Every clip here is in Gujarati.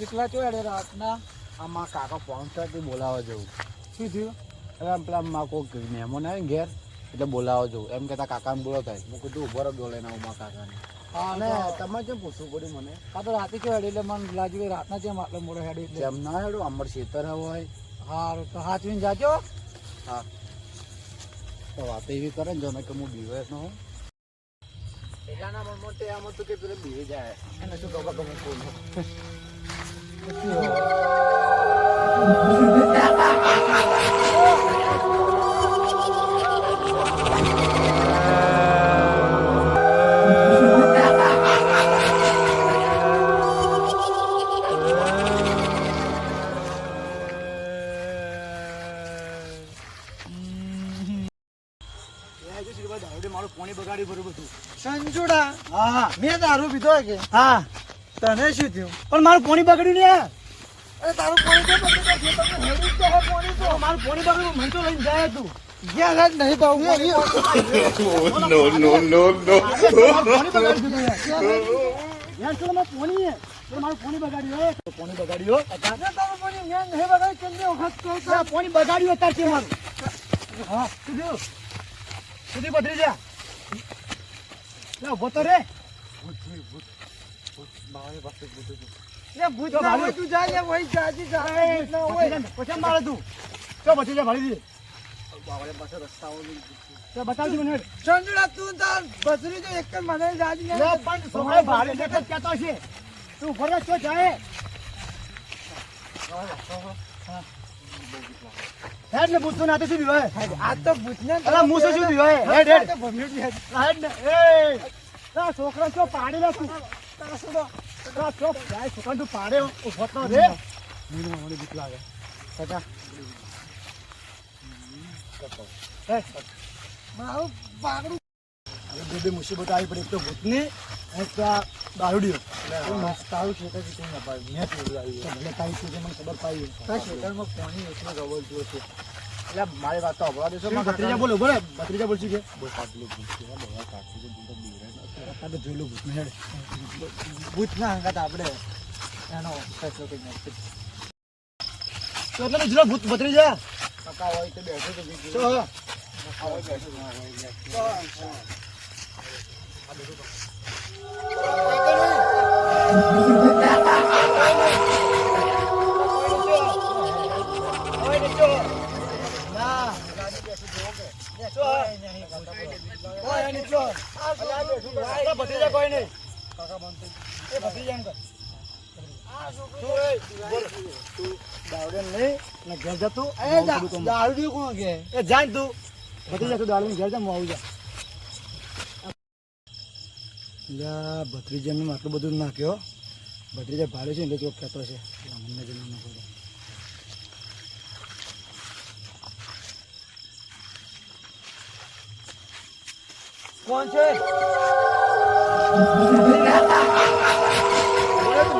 વિકલા ચો હેડે રાતના આમાં કાકા પહોંચતાથી બોલાવવા જવું. શું થયું? એટલે આમ પેલા માં કોઈક મહેમાન આવે ને ઘેર એટલે બોલાવવા જવું. એમ કહેતા કાકાને બોલાવતા થાય હું કીધું ઊભો રહો બોલે ના ઉમા કાકાને. હા અને તમે કેમ પૂછવું પડ્યું મને? આ તો રાતે કેવું હેડે? એટલે મને લાગ્યું રાતના જેમ આટલો મોડો હેડે એટલે. એમ ના હેડું અમર શેતર હોય. હારું તો હાચવીને જાજો. હા. તો વાત એવી કરે ને જો કે હું બીવે ન હોઉં. પેલાના મનમાં તો એમ હતું કે પેલો બીવી જાય. એને શું ખબર ખબર હું કોણ સંજુડા. હા મેં દારૂ પીધો કે? હા. તને શું થયું પણ મારું પોણી બગડ્યું ને. અરે તારું પાણી તો બગડી ગયું. ખેતરમાં હેડી તો હે પાણી તો. મારું પાણી બગડ્યું મને તો લઈને જાય તું ગયા જ નહીં તો no, no. પાણી બગાડી દીધું યાર. ચલો મારું પાણી હે. મારું પાણી બગાડ્યું હે. પાણી બગાડ્યું તારું પાણી મેં નહીં બગાડ્યું. કેટલી વખત કહું છું. બગાડ્યું અત્યારે છે મારું હા શું થયું પથરી જા લે ઊભો તો રે લે ભૂત ના હોય તું જા લે વહી જાજી જા ભૂત ના હોય. પછી મારે તું. ચો પછી જા ભાડી દે. તો બતાવજો મને. હેડ. તું તાર બસરી તો એક જ મને જાજી લે લે પણ છોકરા ભાડી દે તો કહેતો છે. તું રહે ચો જાય. હેડ ને પૂછતો નાતે શું દીધો આ તો ભૂત ને અલા મુસો શું હેડ હેડ. તો હેડ. ને એ. તા છોકરા ચો પાડી લે તું તા છોકરો તા ચો જાય છોકરા તું પાડે ઊભો મુસીબત આવી પડી એક તો ભૂતની એક તો આ દારૂડિયો તારું ખેતરથી કઈ અપાયું મેં પીવું આવી તો ભલે તારી મને ખબર પાડી તારા ખેતરમાં પાણી એટલું ગવડતું હશે એટલે મારી વાત તો અભવા દેશો ભત્રીજા બોલો બોલે ભત્રીજા બોલશું કે? આ તો જોઈ લો ભૂતને હેડ. ભૂત ના હંગાત આપણે. એનો ફેસલો કરી નાખીએ તો એટલે બીજો ભૂત ભત્રીજા. કાકા હોય તો બેઠો તો બીજું. તો કાકા હોય બેઠો તો હોય ભત્રીજા નહીં એમ તું એ બોલ. નહીં હું બધું એ જાય ભત્રીજા તું દાવડે ઘેર જા હું આવું જા લ્યા ભત્રીજા ને આટલું બધું નાખ્યો ભત્રીજા ભાડે છે એટલે કેતો છે મને જ ના નાખો કોણ છે?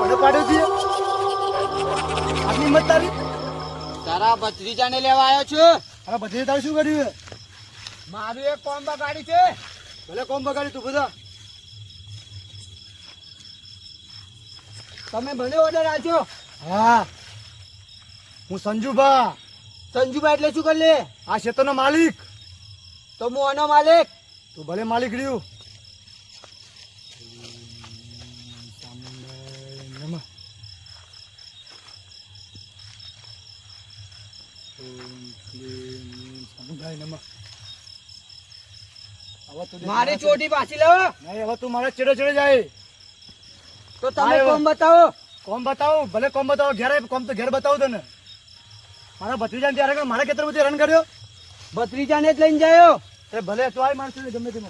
મને પાડ્યો છે આટલી હિંમત તારી? તારા ભત્રીજાને લેવા આવ્યો છું. હવે ભત્રીજા તારે શું કર્યું મારું એક કોમ બગાડી છે. ભલે કોમ બગાડી તું બધા. તમે મને ઓર્ડર આપ્યો હા. હું સંજુભા. સંજુભાઈ એટલે શું કરી લે આ ક્ષેત્રનો માલિક. તો હું આનો માલિક. તું ભલે માલિક રહ્યું. મારી ચોટી પાછી લાવો નહીં હવે તું મારા ચેડે ચેડે જાય. તો તમે કોમ બતાવો. કોમ બતાવો? ભલે કોમ બતાવો ઘેર કોમ તો ઘેર બતાવો તને. મારા ભત્રીજાને ત્યારે મારા ખેતર બધી રન કર્યો. ભત્રીજાને જ લઈને જાયો. ભલે તો આય માણસ ગમે તે